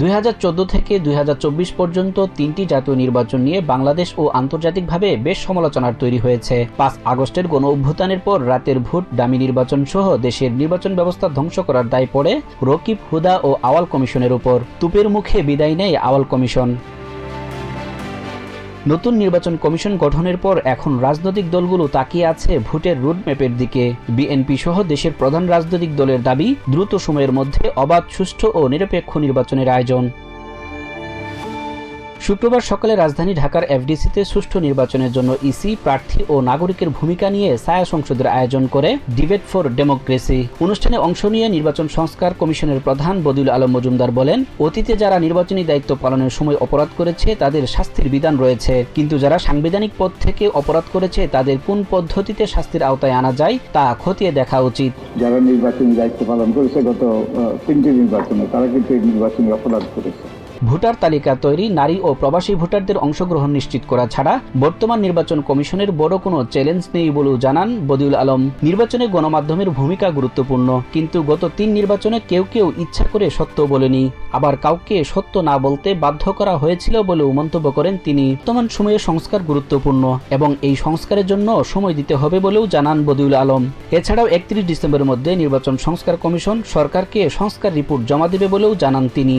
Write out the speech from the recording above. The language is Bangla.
দুই হাজার চোদ্দ থেকে দুই হাজার চব্বিশ পর্যন্ত তিনটি জাতীয় নির্বাচন নিয়ে বাংলাদেশ ও আন্তর্জাতিকভাবে বেশ সমালোচনার তৈরি হয়েছে। পাঁচ আগস্টের গণ অভ্যুত্থানের পর রাতের ভোট দামি নির্বাচন সহ দেশের নির্বাচন ব্যবস্থা ধ্বংস করার দায় পড়ে রকিব হুদা ও আওয়াল কমিশনের উপর। তুপের মুখে বিদায় নেয় আওয়াল কমিশন। নতুন নির্বাচন কমিশন গঠনের পর এখন রাজনৈতিক দলগুলো তাকিয়ে আছে ভোটের রুটম্যাপের দিকে। বিএনপি সহ দেশের প্রধান রাজনৈতিক দলের দাবি, দ্রুত সময়ের মধ্যে অবাধ, সুষ্ঠু ও নিরপেক্ষ নির্বাচনের আয়োজন। শুক্রবার সকালে রাজধানী ঢাকার এফডিসিতে সুষ্ঠু নির্বাচনের জন্য ইসি, প্রার্থী ও নাগরিকের ভূমিকা নিয়ে ছায়া সংসদের আয়োজন করে ডিবেট ফর ডেমোক্রেসি অনুষ্ঠানে অংশ নিয়ে নির্বাচন সংস্কার কমিশনের প্রধান বদিউল আলম মজুমদার বলেন, অতীতে যারা নির্বাচনী দায়িত্ব পালনের সময় অপরাধ করেছে, তাদের শাস্তির বিধান রয়েছে। কিন্তু যারা সাংবিধানিক পদ থেকে অপরাধ করেছে, তাদের কোন পদ্ধতিতে শাস্তির আওতায় আনা যায়, তা খতিয়ে দেখা উচিত। যারা নির্বাচনী দায়িত্ব পালন করেছে গত তিনটি নির্বাচনে তারা কিন্তু নির্বাচনী অপরাধ করেছে। ভোটার তালিকা তৈরি, নারী ও প্রবাসী ভোটারদের অংশগ্রহণ নিশ্চিত করা ছাড়া বর্তমান নির্বাচন কমিশনের বড় কোনো চ্যালেঞ্জ নেই বলেও জানান বদিউল আলম। নির্বাচনে গণমাধ্যমের ভূমিকা গুরুত্বপূর্ণ, কিন্তু গত তিন নির্বাচনে কেউ কেউ ইচ্ছা করে সত্য বলেনি। আবার কাউকে সত্য না বলতে বাধ্য করা হয়েছিল বলেও মন্তব্য করেন তিনি। বর্তমান সময়ে সংস্কার গুরুত্বপূর্ণ এবং এই সংস্কারের জন্য সময় দিতে হবে বলেও জানান বদিউল আলম। এছাড়াও একত্রিশ ডিসেম্বরের মধ্যে নির্বাচন সংস্কার কমিশন সরকারকে সংস্কার রিপোর্ট জমা দেবে বলেও জানান তিনি।